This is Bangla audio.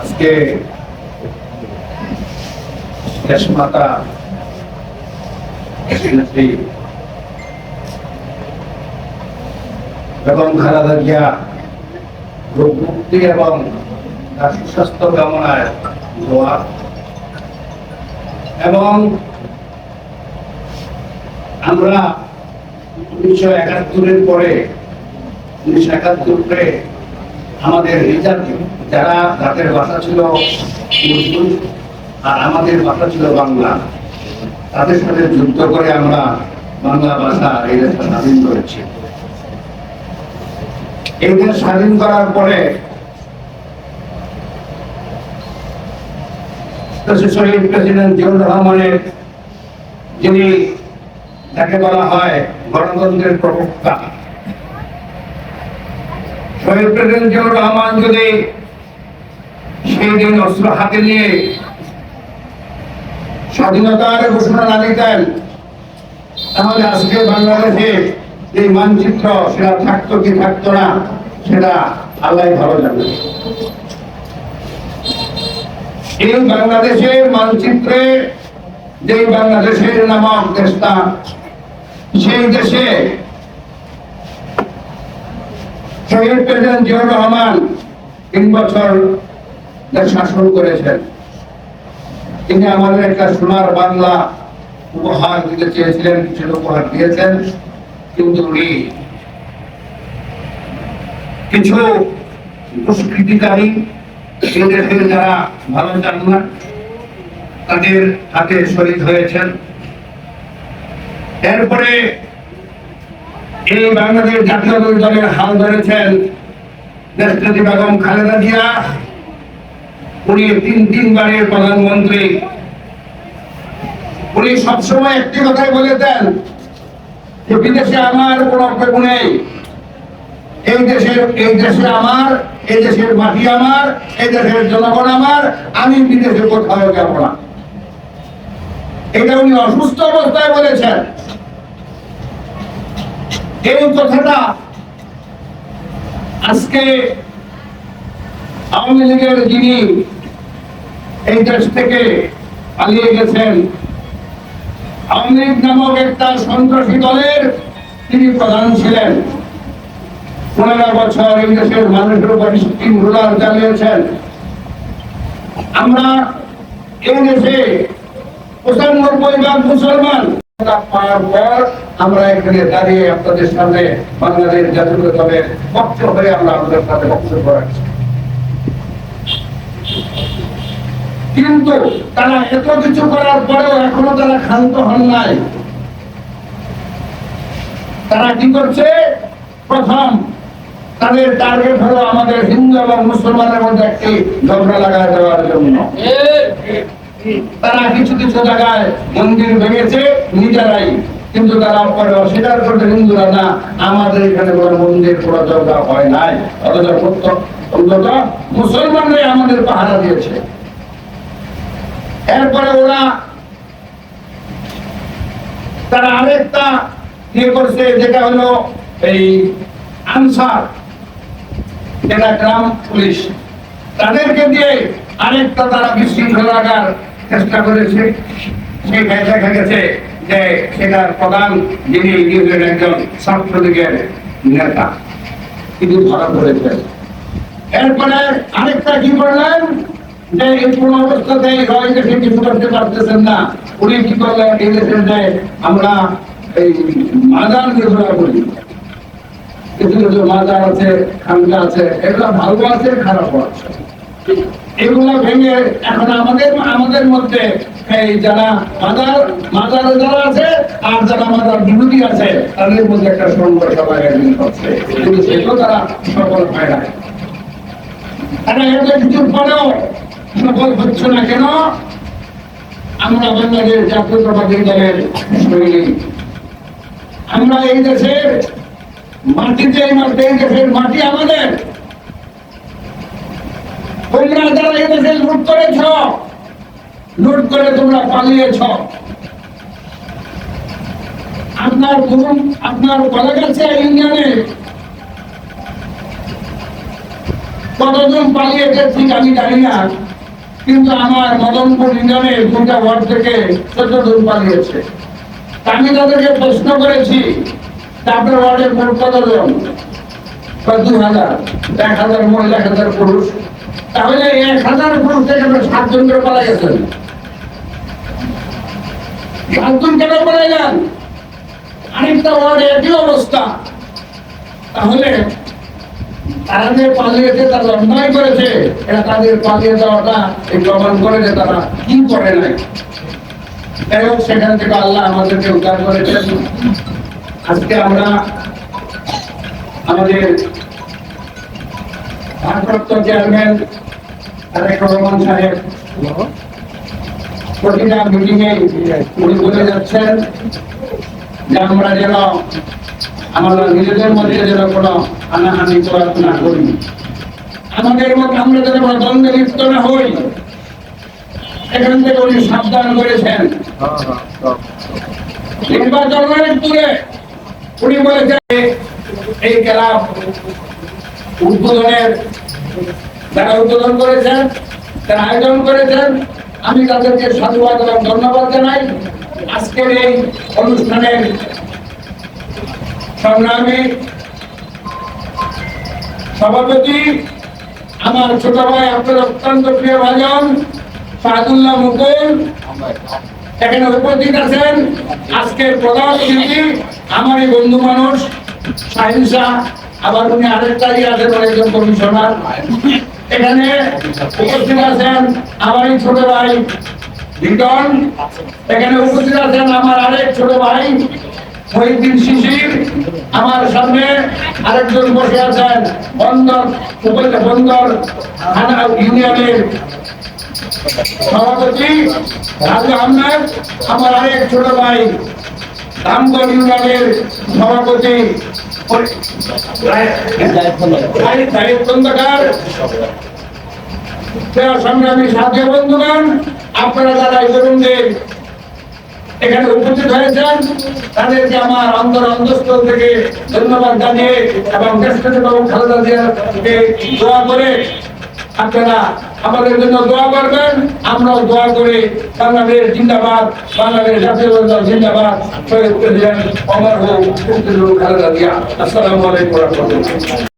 আজকে দেশ মাতা বেগম রোগ মুক্তি এবং তার সুস্বাস্থ্য কামনায় দোয়া। এবং আমরা উনিশশো একাত্তরের পরে আমাদের রিজার্ভ, যারা যাদের ভাষা ছিল মুসলিম আর আমাদের ভাষা ছিল বাংলা, তাদের সাথে যুদ্ধ করে আমরা বাংলা ভাষা এই দেশটা স্বাধীন করেছি। এই দেশ স্বাধীন করার পরে প্রেসিডেন্ট জিয়াউর রহমানের, যিনি যাকে বলা হয় গণতন্ত্রের প্রবক্তা রহমান যদি সেই দিন অস্ত্র হাতে নিয়ে স্বাধীনতার ঘোষণা না দিতেন, তাহলে আজকে বাংলাদেশে মানচিত্র সেটা থাকতো কি থাকতো না, সেটা আল্লাহ ভালো জানে। এই বাংলাদেশের মানচিত্রে যে বাংলাদেশের নামক দেশটা, সেই দেশে শহীদ প্রেসিডেন্ট জিয়াউর রহমান তিন বছর শাসন করেছেন। তিনি আমাদের একটা সোনার বাংলা উপহার দিতে চেয়েছিলেন কিছু উপহার দিয়েছেন, কিন্তু উনি কিছু দুষ্কৃতিকারী এই দেশের যারা ভালো চান না, তাদের হাতে শহীদ হয়েছেন। এরপরে এই বাংলাদেশ জাতীয় দলের হাল ধরেছেন দেশনেত্রী বেগম খালেদা জিয়া। উনি তিন তিনবারের প্রধানমন্ত্রী। উনি সবসময় একটি কথাই বলেছেন যে বিদেশে আমার কোনো কেউ নেই। এই দেশের, এই দেশে আমার, এই দেশের মাটি আমার, এই দেশের জনগণ আমার, আমি বিদেশে কোথাও যাব না। এটা উনি অসুস্থ অবস্থায় বলেছেন। এই কথাটা আজকে আওয়ামী লীগের যিনি এই দেশ থেকে পালিয়ে গেছেন, আওয়ামী লীগ নামক একটা সন্ত্রাসী দলের তিনি প্রধান ছিলেন। পনেরো বছর এই দেশের মানুষের উপর স্কিম রুলার চালিয়েছেন। আমরা এই দেশে পঁচানব্বই ভাগ মুসলমান আমরা এখানে দাঁড়িয়ে আপনাদের সামনে বাংলাদেশ জাতীয় পক্ষ হয়ে আমরা আমাদের সাথে কিন্তু তারা এত কিছু করার পরেও এখনও তারা ক্ষান্ত হন নাই। তারা কি করছে? প্রথম, তাদের টার্গেট হলো আমাদের হিন্দু এবং মুসলমানের মধ্যে একটি ঝগড়া লাগায় দেওয়ার জন্য। তারা কিছু কিছু জায়গায় মন্দির ভেঙেছে নিজেরাই। কিন্তু তারা পরে অস্বীকার করছে, হিন্দুরা না, আমাদের এখানে কোনো মন্দির কোনো দরকার হয় নাই। অথচ অন্তত মুসলমানরাই আমাদের পাহারা দিয়েছে। এরপরে ওরা তারা আরেকটা ইয়ে করছে, যেটা হলো এই আনসার যেটা গ্রাম পুলিশ। তাদেরকে দিয়ে আরেকটা তারা বিশৃঙ্খলা রাখার চেষ্টা করেছে সেখানে দেখা গেছে যে সেটার প্রধান যিনি নিউজের একজন ছাত্রলীগের নেতা, তিনি ধরা পড়েছেন। এরপরে আরেকটা কি করলেন? যে এই পুরো অবস্থাতে রয় দেশে কিছু করতে পারতেছেন না, উনি কি করলেন? এই যে আমরা এই মাদার যেগুলো বলি কিছু কিছু মাদার আছে, খানকা আছে, এগুলো ভালো আছে খারাপ আছে। এগুলো ভেঙে এখন আমাদের আমাদের মধ্যে এই যারা মাদার মাদার যারা আছে আর যারা মাদার বিরোধী আছে, তাদের মধ্যে একটা সংঘর্ষ করছে। কিন্তু সেগুলো তারা সফল হয় না। আমরা এই দেশের মাটিতে মাটি আমাদের। তোমরা যারা এই দেশে লুট করেছ, লুট করে তোমরা পালিয়েছ। আপনার ধরুন আপনার কলেজ আছে ইউনিয়নে কতজন পালিয়েছে ঠিক আমি জানি না, কিন্তু আমার মদনপুর ইউনিয়নের দুটা ওয়ার্ড থেকে চোদ্দ জন পালিয়েছে আমি তাদেরকে প্রশ্ন করেছি আপনার ওয়ার্ডের মোট কতজন? বা দু হাজার এক হাজার মহিলা হাজার পুরুষ। তাহলে এক হাজার পুরুষ থেকে সাতজন করে পালা গেছেন সাতজন কেন পালা যান? আরেকটা ওয়ার্ডে একই অবস্থা। তাহলে তারা যে অন্যায় করেছে তাদের পালিয়ে যাওয়াটা এই প্রমাণ করে যে তারা কি করে নাই। যাই সেখান থেকে আল্লাহ আমাদেরকে উদ্ধার করেছেন। আজকে আমরা আমাদের ভারপ্রাপ্ত চেয়ারম্যান তারেক রহমান সাহেব। প্রতিটা মিটিং এ উনি বলে যাচ্ছেন, যে আমরা যেন আমরা নিজেদের মধ্যে যেন কোনো হানাহানি করার করি। আমাদের মধ্যে আমরা যেন কোনো দ্বন্দ্বে লিপ্ত না হই। এখান থেকে উনি সাবধান করেছেন। নির্বাচনের দূরে উনি বলেছেন এই ক্লাব উদ্বোধনের, যারা উদ্বোধন করেছেন, যারা আয়োজন করেছেন, আমি তাদেরকে সাধুবাদ এবং ধন্যবাদ জানাই। আজকের এই অনুষ্ঠানের সংগ্রামী সভাপতি আমার ছোট ভাই আপনার অত্যন্ত প্রিয় ভাজন সাদুল্লাহ মুকুল, এখানে উপস্থিত আছেন। আজকের প্রধান অতিথি আমারই বন্ধু মানুষ শাহ। আবার উনি আরেকটাই আছেন একজন কমিশনার। এখানে উপস্থিত আছেন আমারই ছোট ভাই লিটন। এখানে উপস্থিত আছেন আমার আরেক ছোট ভাই আমার সামনে আরেকজন আছেন আমার আরেক ছোট ভাই রামগঞ্জ ইউনিয়নের সভাপতি খন্দকার সংগ্রামী সাথী বন্ধুগণ, আপনারা যারা তরুণদের এখানে উপস্থিত হয়েছেন, তাদেরকে আমার অন্তর অন্তঃস্থল থেকে ধন্যবাদ জানিয়ে এবং দেশপ্রেসিডেন্ট বাবু খালেদা জিয়াকে দোয়া করে আপনারা আমাদের জন্য দোয়া করবেন। আমরাও দোয়া করে বাংলাদেশ জিন্দাবাদ, বাংলাদেশ জাতীয় জিন্দাবাদ। শহীদ প্রেসিডেন্ট অমর হোক আসসালামু আলাইকুম